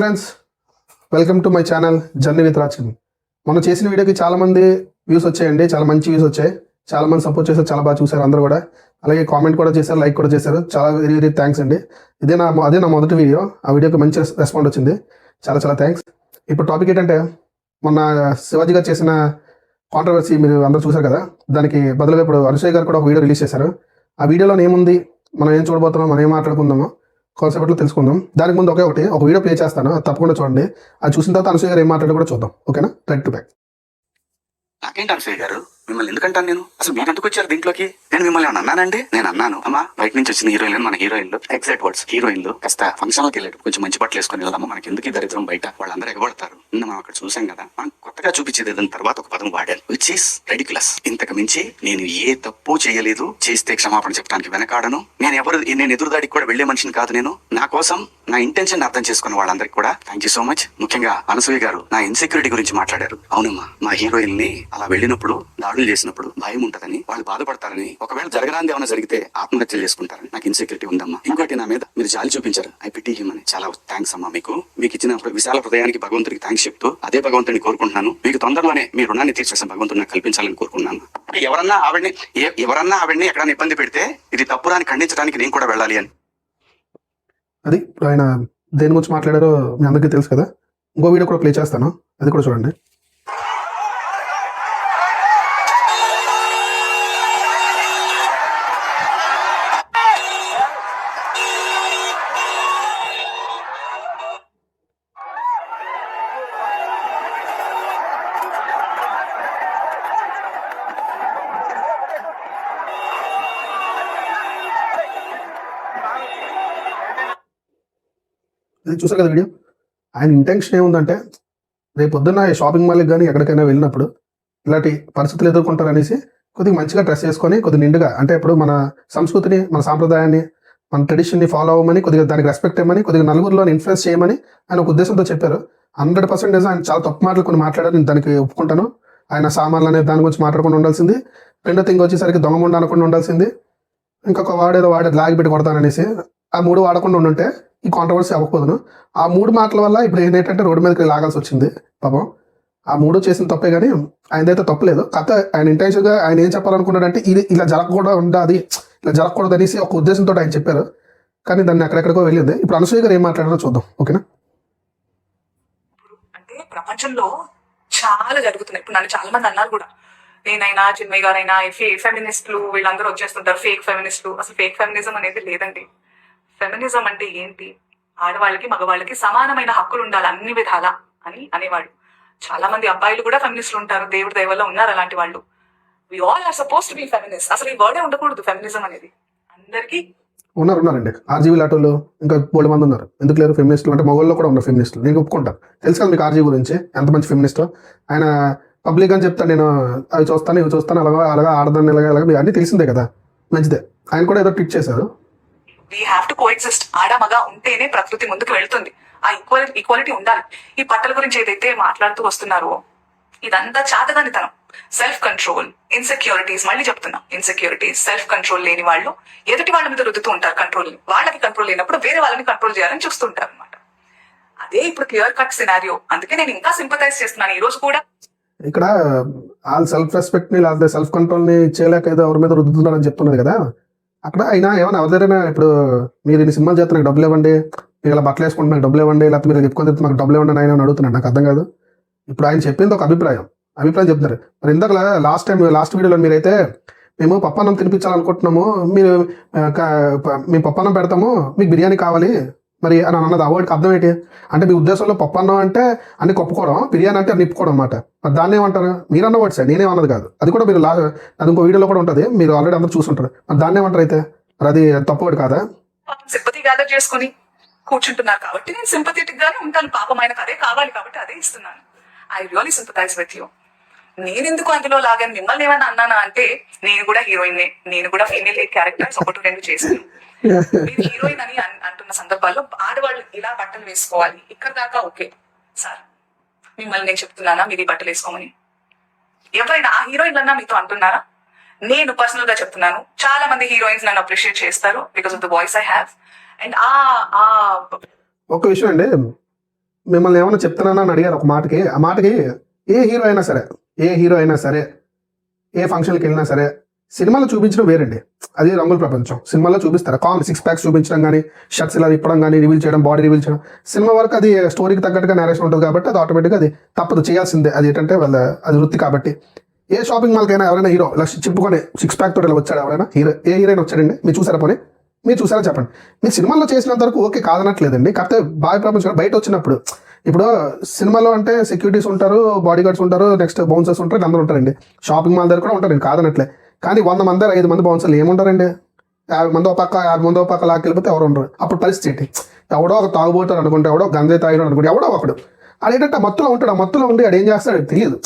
Friends welcome to my channel journey with Rachan మనం చేసిన వీడియోకి చాలా మంది వ్యూస్ వచ్చాయండి చాలా మంచి వ్యూస్ వచ్చాయి. చాలా మంది సపోర్ట్ చేశారు చాలా బాగా చూశారు అందరూ కూడా. అలాగే కామెంట్ కూడా చేశారు లైక్ కూడా చేశారు. చాలా వెరీ వెరీ థ్యాంక్స్ అండి. ఇదే నా అదే నా మొదటి వీడియో ఆ వీడియోకి మంచి రెస్పాండ్ వచ్చింది. చాలా చాలా థ్యాంక్స్ ఇప్పుడు టాపిక్ ఏంటంటే మొన్న శివాజీ గారు చేసిన కాంట్రవర్సీ మీరు అందరూ చూశారు కదా? దానికి బదులుగా ఇప్పుడు అనుసూయ గారు కూడా ఒక వీడియో రిలీజ్ చేశారు. ఆ వీడియోలో ఏముంది? మనం ఏం చూడబోతున్నాం? మనం ఏం మాట్లాడుకుందామో కాన్సెప్ట్లో తెలుసుకుందాం. దానికి ముందు ఒకే ఒకటి ఒక వీడియో ప్లే చేస్తాను. తప్పకుండా చూడండి. అది చూసిన తర్వాత అనసూయ గారు ఏం మాట్లాడో కూడా చూద్దాం. ఓకేనా? రైట్ టు బ్యాక్ నాకేంటి అనసూయ గారు? మిమ్మల్ని ఎందుకంటాను నేను? అసలు మీరు ఎందుకు వచ్చారు దీంట్లోకి? నేను మిమ్మల్ని ఏమన్నా అన్నానండి? నేను అన్నాను. అమ్మా బయట నుంచి వచ్చిన హీరోయిన్లు మన హీరోయిన్లు ఎగ్జాక్ట్ వర్డ్స్ హీరోయిన్లు కాస్త ఫంక్షన్లోకి వెళ్ళాడు కొంచెం మంచి బట్టలు వేసుకొని వెళ్దామా? మనకి ఎందుకు దరిద్రం బయట? వాళ్ళందరూ ఎగబడతారు. నిన్న మనం అక్కడ చూసాం కదా మనం కొత్తగా చూపించేది దాని తర్వాత ఒక పదం వాడాను విచ్ ఈస్ రెడిక్యులస్ ఇంతకు మించి నేను ఏ తప్పు చేయలేదు. చేస్తే క్షమాపణ చెప్పడానికి వెనకాడను. నేను ఎవరు నేను ఎదురుదాడికి కూడా వెళ్ళే మనిషిని కాదు నేను. నా కోసం నా ఇంటెన్షన్ అర్థం చేసుకున్న వాళ్ళందరికీ కూడా థ్యాంక్ యూ సో మచ్ ముఖ్యంగా అనసూయ గారు నా ఇన్సెక్యూరిటీ గురించి మాట్లాడారు. అవునమ్మా మా హీరోయిన్ని అలా వెళ్ళినప్పుడు దాడు దాడులు చేసినప్పుడు భయం ఉంటదని వాళ్ళు బాధపడతారని ఒకవేళ జరగరాంది ఏమైనా జరిగితే ఆత్మహత్యలు చేసుకుంటారని నాకు ఇన్సెక్యూరిటీ ఉందమ్మా. ఇంకోటి నా మీద మీరు జాలి చూపించారు. ఐ పిటి హిమ్ అని. చాలా థ్యాంక్స్ అమ్మా మీకు. మీకు ఇచ్చిన విశాల హృదయానికి భగవంతుడికి థ్యాంక్స్ చెప్తూ అదే భగవంతుడిని కోరుకుంటున్నాను. మీకు తొందరలోనే మీ రుణాన్ని తీర్చేసిన భగవంతుడు నాకు కల్పించాలని కోరుకుంటున్నాను. ఎవరన్నా ఆవిడని ఎవరన్నా ఆవిడని ఎక్కడైనా ఇబ్బంది పెడితే ఇది తప్పురాని ఖండించడానికి నేను కూడా వెళ్ళాలి అని. అది ఇప్పుడు ఆయన దేని గురించి మాట్లాడారో మీ అందరికీ తెలుసు కదా? ఇంకో వీడియో కూడా ప్లే చేస్తాను. అది కూడా చూడండి. ఇది చూసారు కదా వీడియో. ఆయన ఇంటెన్షన్ ఏముందంటే రేపు పొద్దున్న షాపింగ్ మాల్కి కానీ ఎక్కడికైనా వెళ్ళినప్పుడు ఇలాంటి పరిస్థితులు ఎదుర్కొంటారనేసి కొద్దిగా మంచిగా డ్రెస్ చేసుకొని కొద్దిగా నిండుగా అంటే ఇప్పుడు మన సంస్కృతిని మన సాంప్రదాయాన్ని మన ట్రెడిషన్ని ఫాలో అవ్వమని కొద్దిగా దానికి రెస్పెక్ట్ ఇవ్వమని కొద్దిగా నలుగురిలో ఇన్ఫ్లుయెన్స్ చేయమని ఆయన ఒక ఉద్దేశంతో చెప్పారు. హండ్రెడ్ పర్సెంటేజ్ ఆయన చాలా తప్పు మాటలు కొన్ని మాట్లాడారు నేను దానికి ఒప్పుకుంటాను. ఆయన సామాన్లు అనే దాని గురించి మాట్లాడకుండా ఉండాల్సింది. రెండో థింగ్ వచ్చేసరికి దొంగ అనకుండా ఉండాల్సింది. ఇంకొక వాడేదో వాడే లాగి పెట్టి కొడతాననేసి ఆ మూడు వాడకుండా ఉండుంటే ఈ కాంట్రవర్సీ అవ్వకపోదును ఆ మూడు మాటల వల్ల ఇప్పుడు ఏంటంటే రోడ్డు మీదకి లాగాల్సి వచ్చింది పాపం. ఆ మూడు చేసిన తప్పే కానీ ఆయనదైతే తప్పలేదు. కథ ఆయన ఇంటెన్షన్గా ఆయన ఏం చెప్పాలనుకున్నాడంటే ఇది ఇలా జరగకూడదు ఉండాలి ఇలా జరగకూడదు అనేసి ఒక ఉద్దేశంతో ఆయన చెప్పారు. కానీ దాన్ని అక్కడెక్కడికో వెళ్ళింది. ఇప్పుడు అనసూయ గారు ఏం మాట్లాడారో చూద్దాం. ఓకేనా? అంటే ప్రపంచంలో చాలా జరుగుతున్నాయి. ఇప్పుడు నన్ను చాలా మంది అన్నారు కూడా. నేనైనా చిన్మయ్య గారైనా ఫే ఫెమినిస్టులు వీళ్ళందరూ వచ్చేస్తుంటారు. ఫేక్ ఫెమినిస్టులు అసలు ఫేక్ ఫెమినిజం అనేది లేదండి. ఫెమినిజం అంటే ఏంటి ఆడవాళ్ళకి మగవాళ్ళకి సమానమైన హక్కులు ఉండాలి అన్ని విధాలా అని అనేవాడు చాలా మంది అబ్బాయిలు కూడా ఫెమినిస్టులు ఉంటారు దేవుడి దయవల్ల ఉన్నారు అలాంటి వాళ్ళు we all are suppose to be feminist అసలు ఈ వర్డే ఉండకూడదు ఫెమినిజం అనేది అందరికీ ఉన్నారు ఉన్నారండి ఆర్జీవీ ఆటోలు ఇంకా బోల్డ్ మంది ఉన్నారు ఎందుకు లేరు ఫెమినిస్టులు అంటే మగవాళ్ళు కూడా ఉన్నారు ఫెమినిస్టులు నేను ఒప్పుకుంటాను తెలుసు కదా మీకు ఆర్జీ గురించి ఎంత మంచి ఫెమినిస్ట్ ఆయన పబ్లిక్ అని చెప్తాను నేను అవి చూస్తాను ఇవి చూస్తాను అలాగా అలాగా ఆడదాన్ని ఇలాగా ఇలాగా మీకు అన్నీ తెలిసిందే కదా మంచిదే ఆయన కూడా ఏదో ట్విట్ చేశారు వీ హ్యావ్ టు కోఎగ్జిస్ట్ ఆడ ఆడమగా ఉంటేనే ప్రకృతి ముందుకు వెళ్తుంది. ఆ ఈక్వల్ ఈక్వాలిటీ ఉండాలి. ఈ పట్టల గురించి ఏదైతే మాట్లాడుతూ వస్తున్నారో ఇదంతా చాతగానితనం. సెల్ఫ్ కంట్రోల్ ఇన్సెక్యూరిటీస్ మళ్ళీ చెప్తున్నా. ఇన్సెక్యూరిటీస్ సెల్ఫ్ కంట్రోల్ లేని వాళ్ళు ఎదుటి వాళ్ళ మీద రుద్దుతూ ఉంటారు కంట్రోల్ వాళ్ళకి కంట్రోల్ లేనప్పుడు వేరే వాళ్ళని కంట్రోల్ చేయాలని చూస్తుంటారు అనమాట అదే ఇప్పుడు క్లియర్ కట్ సినారియో అందుకే నేను ఇంకా సింపథైజ్ చేస్తున్నాను. ఈ రోజు కూడా ఇక్కడ వాళ్ళ సెల్ఫ్ రెస్పెక్ట్ని లేదా సెల్ఫ్ కంట్రోల్ని చేయలేక ఏదో ఎవరి మీద రుద్దుతున్నారని చెప్తున్నారు కదా. అక్కడ అయినా ఏమైనా ఎవరిదైనా ఇప్పుడు మీరు ఇన్ని సినిమాలు చేస్తే నాకు డబ్బులు ఇవ్వండి మీరు ఇలా బట్టలు వేసుకుంటే నాకు డబ్బులు ఇవ్వండి లేకపోతే మీరు చెప్పుకొని తిరిగితే మాకు డబ్బులు ఇవ్వండి ఆయన అడుగుతున్నాడు. నాకు అర్థం కాదు. ఇప్పుడు ఆయన చెప్పింది ఒక అభిప్రాయం. అభిప్రాయం చెప్తున్నారు. మరి ఇందాక లాస్ట్ టైం లాస్ట్ వీడియోలో మీరైతే మేము పప్పన్నం తినిపించాలనుకుంటున్నాము మీరు మీ మేము పప్పన్నం పెడతాము మీకు బిర్యానీ కావాలి మరి అని అన్నది ఆ వర్డ్కి అర్థం ఏంటి? అంటే మీ ఉద్దేశంలో పప్పు అన్నం అంటే అన్ని కొప్పుకోవడం బిర్యానీ అంటే నిప్పుకోవడం అనమాట మరి దాన్ని ఏమంటారు? మీరు అన్న వర్డ్స్ నేనే అన్నది కాదు. అది కూడా మీరు లా అది ఇంకో వీడియోలో కూడా ఉంటుంది. మీరు ఆల్రెడీ అందరూ చూసుంటారు. మరి దాన్ని ఏమంటారు అయితే? మరి అది తప్పు వర్డ్ కాదా? సింపతి గ్యాదర్ చేసుకుని కూర్చుంటున్నారు కాబట్టి నేను సింపథెటిక్ గానే ఉంటాను. పాపం ఆయనకు అదే కావాలి కాబట్టి అదే ఇస్తున్నాను. I really sympathize with you నేను ఎందుకు అందులో లాగాను? మిమ్మల్ని ఏమన్నా అన్నానా అంటే నేను కూడా హీరోయిన్ నేను కూడా ఫీమేల్ క్యారెక్టర్స్ ఒకటి రెండు చేశాను మీరు హీరోయిన్ అని అంటున్న సందర్భాల్లో ఆడవాళ్ళు ఇలా బట్టలు వేసుకోవాలి. ఇక్కడ దాకా ఓకే. సార్ మిమ్మల్ని నేను చెప్తున్నానా? మీరు ఈ బట్టలు వేసుకోమని. ఎవరైనా ఆ హీరోయిన్ అన్నా మీతో అంటున్నారా? నేను పర్సనల్గా చెప్తున్నాను. చాలా మంది హీరోయిన్స్ నన్ను అప్రిషియేట్ చేస్తారు because of the voice I have and uh uh ఒక విషయం అండి. మిమ్మల్ని ఏమైనా చెప్తున్నానా అని అడిగారు ఒక మాటకి. ఆ మాటకి ఏ హీరో అయినా సరే. ఏ హీరో అయినా సరే ఏ ఫంక్షన్కి వెళ్ళినా సరే సినిమాలో చూపించడం వేరండి. అది రంగుల ప్రపంచం. సినిమాలో చూపిస్తారు? కామ్ సిక్స్ ప్యాక్స్ చూపించడం కానీ షర్ట్స్ ఇలా ఇప్పడం కానీ రివీల్ చేయడం బాడీ రివీల్ చేయడం. సినిమా వరకు అది స్టోరీకి తగ్గట్టుగా నేరేషన్ ఉంటుంది కాబట్టి అది ఆటోమేటిక్గా అది తప్పదు. చేయాల్సిందే. అది ఏంటంటే వాళ్ళ అది వృత్తి కాబట్టి. ఏ షాపింగ్ మాల్కైనా ఎవరైనా హీరో ఇలా చిప్పుకొని సిక్స్ ప్యాక్ తోటి వచ్చాడు ఎవరైనా? హీరో ఏ హీరోయిన్ వచ్చాడండి? మీరు చూసారా పోనీ? మీరు చూసారా చెప్పండి. మీరు సినిమాల్లో చేసినంత వరకు ఓకే కాదనట్లేదండి. కాకపోతే బాయ్ ప్రపంచం బయట వచ్చినప్పుడు ఇప్పుడు సినిమాలో అంటే సెక్యూరిటీస్ ఉంటారు బాడీ గార్డ్స్ ఉంటారు నెక్స్ట్ బౌన్సర్స్ ఉంటారు అందరూ ఉంటారండి. షాపింగ్ మాల్ దగ్గర కూడా ఉంటారండి కాదనట్లే. కానీ వంద మంది ఐదు మంది బౌన్సర్లు ఏముంటారండి? యాభై మంది ఒక పక్క యాభై మంది ఒక పక్క లాక్కెళ్ళిపోతే ఎవరు ఉండరు. అప్పుడు పరిస్థితి ఏంటి? ఎవడో ఒక తాగుబోతాడు అనుకుంటే ఎవడో గంజాయి తాగిడు అనుకుంటే ఎవడో ఒకడు. అదేంటంటే మత్తులో ఉంటాడు ఆ మత్తులో ఉండి ఆడు ఏం చేస్తాడు తెలియదు.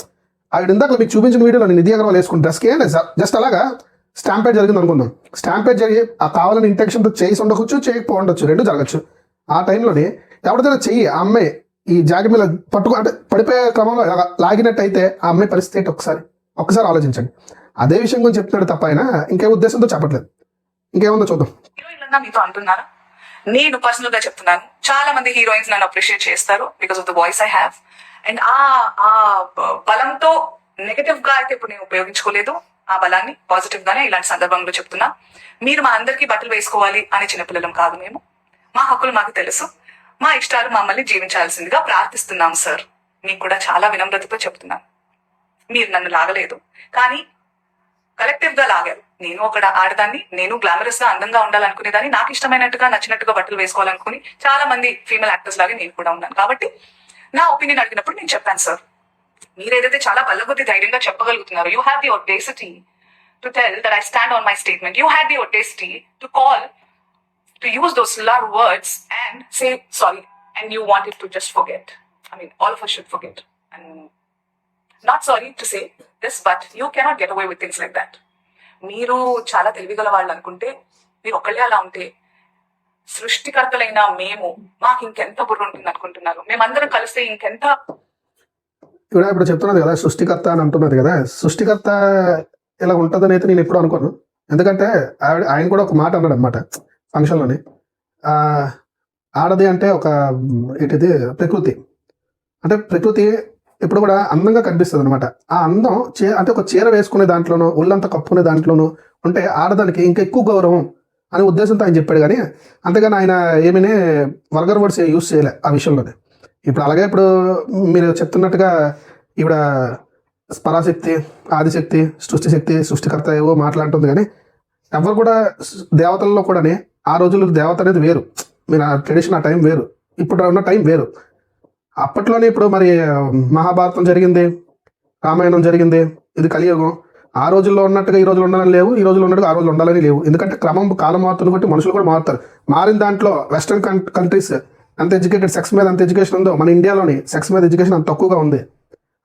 ఆవిడ ఇందాక మీకు చూపించిన వీడియోలో నేను నిధి అగర్వాల్ వేసుకుని డ్రెస్కి ఏంటి జస్ట్ అలాగా స్టాంపేట్ జరిగింది అనుకుందాం. స్టాంపేట్ జరిగి ఆ కావాలని ఇంటెక్షన్తో చేసి ఉండొచ్చు చేయకపో ఉండొచ్చు రెండు జరగచ్చు. ఆ టైంలోని ఎవరిదైనా చెయ్యి ఆ అమ్మాయి ఈ జాకెట్ మీద పట్టుకు అంటే పడిపోయే క్రమంలో లాగినట్టయితే ఆ అమ్మాయి పరిస్థితి ఏంటి ఒకసారి? ఒకసారి ఆలోచించండి. అదే విషయం గురించి చెప్తున్నాడు తప్ప ఆయన ఇంకే ఉద్దేశంతో చెప్పట్లేదు. ఇంకేముందో చూద్దాం. హీరోయిన్ మీతో అంటున్నారా? నేను పర్సనల్గా చెప్తున్నాను. చాలా మంది హీరోయిన్స్ నన్ను అప్రిషియేట్ చేస్తారు because of the voice I have and uh uh బలంతో నెగటివ్గా అయితే ఇప్పుడు నేను ఉపయోగించుకోలేదు. ఆ బలాన్ని పాజిటివ్ గానే ఇలాంటి సందర్భంలో చెప్తున్నా. మీరు మా అందరికీ బట్టలు వేసుకోవాలి అనే చిన్నపిల్లలం కాదు మేము. మా హక్కులు మాకు తెలుసు. మా ఇష్టాలు మమ్మల్ని జీవించాల్సిందిగా ప్రార్థిస్తున్నాం సార్. మీకు కూడా చాలా వినమ్రతతో చెప్తున్నాను. మీరు నన్ను లాగలేదు. కానీ కలెక్టివ్గా లాగారు. నేను ఒక ఆడదాన్ని నేను గ్లామరస్గా అందంగా ఉండాలనుకునేదాన్ని నాకు ఇష్టమైనట్టుగా నచ్చినట్టుగా బట్టలు వేసుకోవాలనుకుని చాలా మంది ఫీమేల్ యాక్టర్స్ లాగే నేను కూడా ఉన్నాను. కాబట్టి నా ఒపీనియన్ అడిగినప్పుడు నేను చెప్పాను సార్. మీరు ఏదైతే చాలా బల్లగొద్ది ధైర్యంగా చెప్పగలుగుతున్నారు you have the audacity to tell that I stand on my statement you have the audacity to call to use those love words and say sorry and you want it to forget. I I mean all us should forget. And not sorry to say this, but you cannot get away with things like that మీరు చాలా తెలివిగల వాళ్ళు అనుకుంటే మీరు ఒకళ్ళే అలా ఉంటే సృష్టికర్తలైన మేము మాకు ఇంకెంత బుర్ర ఉంటుంది అనుకుంటున్నారు మేమందరం కలిస్తే ఇంకెంత ఇక్కడ ఇప్పుడు చెప్తున్నది కదా సృష్టికర్త అని అంటున్నది కదా సృష్టికర్త ఇలా ఉంటుందని అయితే నేను ఎప్పుడు అనుకోను ఎందుకంటే ఆయన కూడా ఒక మాట అన్నాడు అనమాట ఫంక్షన్లోని ఆడది అంటే ఒక ఏంటిది ప్రకృతి. అంటే ప్రకృతి ఎప్పుడు కూడా అందంగా కనిపిస్తుంది అనమాట ఆ అందం చే అంటే ఒక చీర వేసుకునే దాంట్లోనూ ఒళ్ళంతా కప్పుకునే దాంట్లోనూ ఉంటే ఆడదానికి ఇంకా ఎక్కువ గౌరవం అనే ఉద్దేశంతో ఆయన చెప్పాడు కానీ అంతేగాని ఆయన ఏమీ వల్గర్ వర్డ్స్ యూస్ చేయలే ఆ విషయంలోనే. ఇప్పుడు అలాగే ఇప్పుడు మీరు చెప్తున్నట్టుగా ఈవిడ పరాశక్తి ఆదిశక్తి సృష్టిశక్తి సృష్టికర్త ఏవో మాట్లాడుతుంది కానీ ఎవరు కూడా దేవతల్లో కూడా ఆ రోజుల్లో దేవత అనేది వేరు. మీరు ఆ ట్రెడిషన్ ఆ టైం వేరు. ఇప్పుడు ఉన్న టైం వేరు. అప్పట్లోనే ఇప్పుడు మరి మహాభారతం జరిగింది రామాయణం జరిగింది ఇది కలియుగం. ఆ రోజుల్లో ఉన్నట్టుగా ఈ రోజులు ఉండాలని లేవు ఈ రోజులు ఉన్నట్టుగా ఆ రోజులు ఉండాలని లేవు. ఎందుకంటే క్రమం కాలం మారుతుంది బట్టి మనుషులు కూడా మారుతారు. మారిన దాంట్లో వెస్ట్రన్ కంట్రీస్ అంత ఎడ్యుకేటెడ్ సెక్స్ మీద అంత ఎడ్యుకేషన్ ఉందో మన ఇండియాలోని సెక్స్ మీద ఎడ్యుకేషన్ అంత తక్కువగా ఉంది.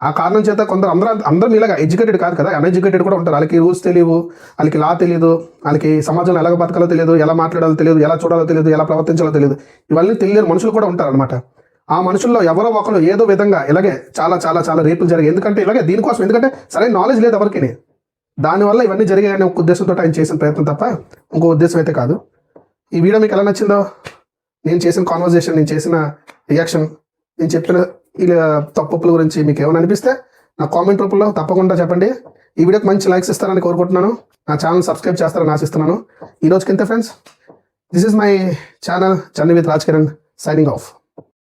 ఆ కారణం చేత కొందరు అందరూ అందరూ ఇలాగా ఎడ్యుకేటెడ్ కాదు కదా అన్ఎడ్యుకేటెడ్ కూడా ఉంటారు. వాళ్ళకి రూల్స్ తెలియవు వాళ్ళకి లా తెలియదు వాళ్ళకి సమాజంలో ఎలా బతకాలో తెలియదు ఎలా మాట్లాడాలో తెలియదు ఎలా చూడాలో తెలియదు ఎలా ప్రవర్తించాలో తెలియదు ఇవన్నీ తెలియని మనుషులు కూడా ఉంటారు అనమాట ఆ మనుషుల్లో ఎవరో ఒకరు ఏదో విధంగా ఇలాగే చాలా చాలా చాలా రేపులు జరిగాయి. ఎందుకంటే ఇలాగే దీనికోసం ఎందుకంటే సరైన నాలెడ్జ్ లేదు ఎవరికి దానివల్ల ఇవన్నీ జరిగాయనే ఒక ఉద్దేశంతో ఆయన చేసిన ప్రయత్నం తప్ప ఇంకో ఉద్దేశం అయితే కాదు. ఈ వీడియో మీకు ఎలా నచ్చిందో నేను చేసిన కాన్వర్జేషన్ నేను చేసిన రియాక్షన్ నేను చెప్పిన ఇలా తప్పుల గురించి మీకు ఏమైనా అనిపిస్తే నా కామెంట్ రూపంలో తప్పకుండా చెప్పండి. ఈ వీడియోకి మంచి లైక్స్ ఇస్తారని కోరుకుంటున్నాను. నా ఛానల్ సబ్స్క్రైబ్ చేస్తారని ఆశిస్తున్నాను. ఈ రోజుకి friends this is my channel Chandraveet Raj Kiran signing off